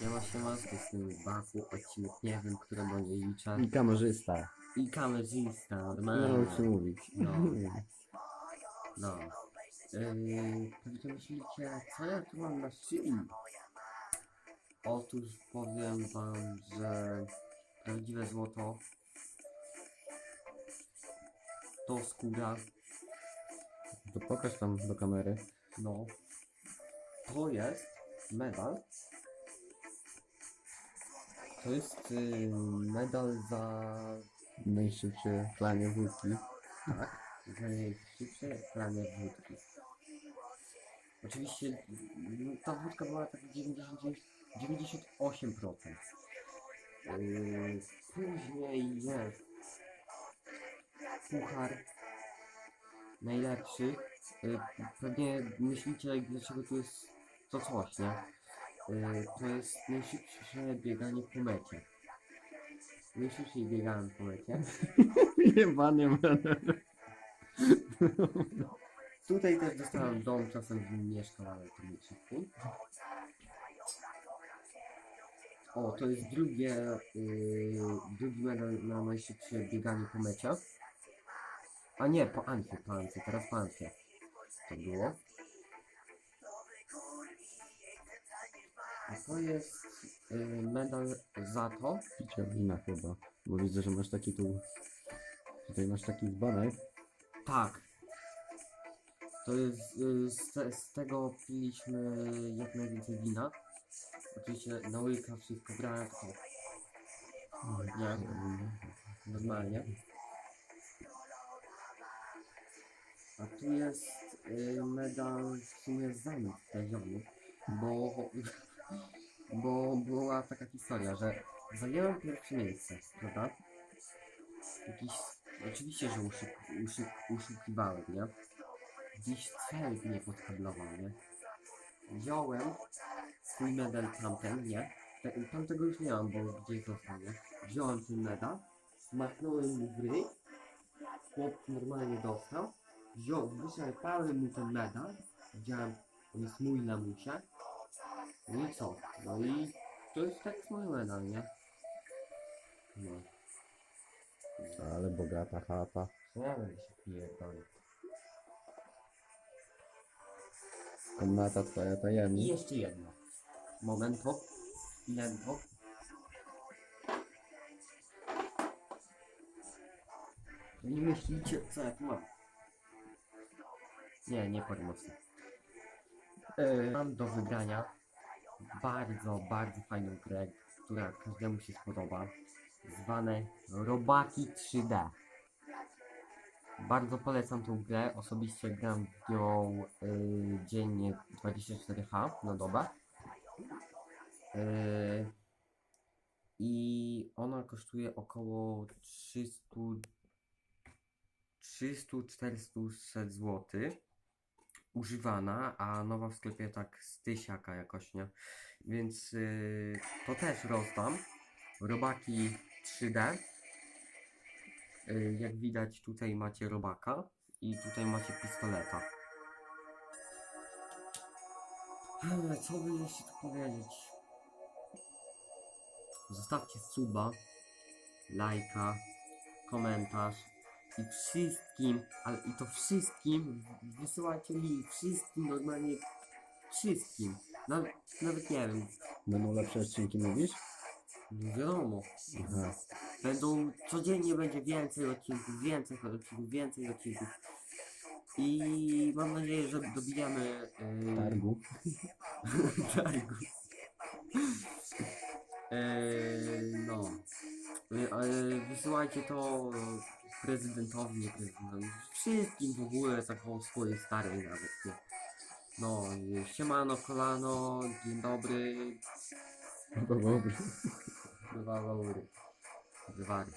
Siema, siema, z tej strony Baku, odcinek nie wiem, którego nie liczę. I kamerzysta. I kamerzysta, No, normalnie. co mówić. No. No. Yy, pewnie myślicie, co ja tu mam na szyi? Otóż powiem wam, że prawdziwe złoto to skóra, To pokaż tam do kamery. no. To jest medal. To jest yy, medal za Najszybsze klanie wódki. Tak, za najszybsze planie wódki. Oczywiście mm, ta wódka była tak 99, 98%. Yy, później jest puchar najlepszy. Yy, pewnie myślicie, dlaczego tu jest to coś, nie? Yy, to jest najszybsze bieganie po mecie. Najszybciej biegałem po mecie. Jebany menel. Tutaj też dostałem dom, czasem w nim mieszkam, ale to nie szybko. O, to jest drugie, yy, drugi medal na najszybsze bieganie po mecie. A nie, po Anfie, po Anfie, teraz po Anfie. To było. A to jest yy, medal za to, Picia wina chyba. Bo widzę, że masz taki tu... Tutaj masz taki dzbanek. Tak. To jest y, z, te, z tego piliśmy jak najwięcej wina. Oczywiście na łyka wszystko brałem, to nie, normalnie. A tu jest y, medal w sumie za trafiony, bo, bo była taka historia, że zajęłem pierwsze miejsce, prawda? Jakiś, oczywiście, że uszuk, uszuk, uszukiwałem, nie? Gdzieś cel mnie podkablował, nie? Wziąłem swój medal tamten, nie? Te, tamtego już nie mam, bo gdzieś został, nie? Wziąłem ten medal, machnąłem mu w ryj, chłop normalnie dostał, wziął, wyczerpałem mu ten medal, widziałem, on jest mój na musie, no i co? No i to jest tak mój medal, nie? No. Ale bogata chata. Ja będę się pierdolił. Komnata twoja I tajemnica. jeszcze jedno. Momento. Lento. Nie myślicie, co ja tu mam? Nie, nie powiem mocno. E, mam do wygrania bardzo, bardzo fajną grę, która każdemu się spodoba. Zwane Robaki 3D. Bardzo polecam tą grę. Osobiście gram w nią y, dziennie 24H na dobę. Y, I ona kosztuje około 300 300-400 zł. Używana, a nowa w sklepie tak z tysiaka jakoś, nie? Więc y, to też rozdam. Robaki 3D. Y, Jak widać tutaj macie robaka i tutaj macie pistoleta. Hmm, Co by jeszcze tu powiedzieć? Zostawcie suba, lajka, komentarz i wszystkim, ale i to wszystkim wysyłajcie link, wszystkim normalnie, wszystkim. Nawet, nawet nie wiem, Będą lepsze odcinki mówisz? nie wiadomo. Aha. Będą, codziennie będzie więcej odcinków, więcej odcinków, więcej odcinków. I mam nadzieję, że dobijamy yy, Targu. targu. Yy, no. Yy, wysyłajcie to prezydentowi, nie prezydentowi, wszystkim w ogóle, taką swojej starej nawet, nie? No, yy, siemano, kolano, dzień dobry, Dobry. bywa, Wywary.